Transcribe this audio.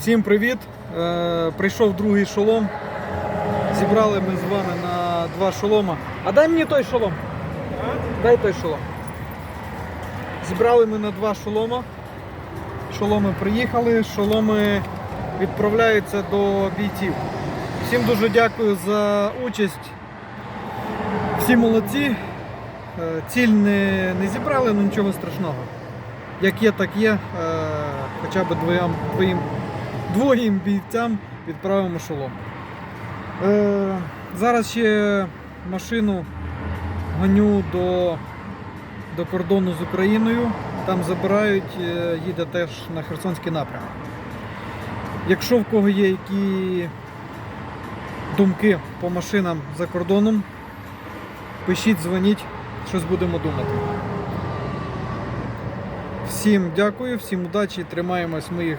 Всім привіт! Е, прийшов другий шолом. Зібрали ми з вами на два шолома. А дай мені той шолом. Дай той шолом. Зібрали ми на два шолома. Шоломи приїхали, шоломи відправляються до бійців. Всім дуже дякую за участь. Всі молодці. Е, Ціль не, не зібрали, ну нічого страшного. Як є, так є. Е, Хоча б двоям, двоїм, двоїм бійцям відправимо шолом. Е, Зараз ще машину гоню до, до кордону з Україною. Там забирають, е, їде теж на Херсонський напрямок. Якщо в кого є які думки по машинам за кордоном, пишіть, дзвоніть, щось будемо думати. Всім дякую, всім удачі, тримаємось, ми їх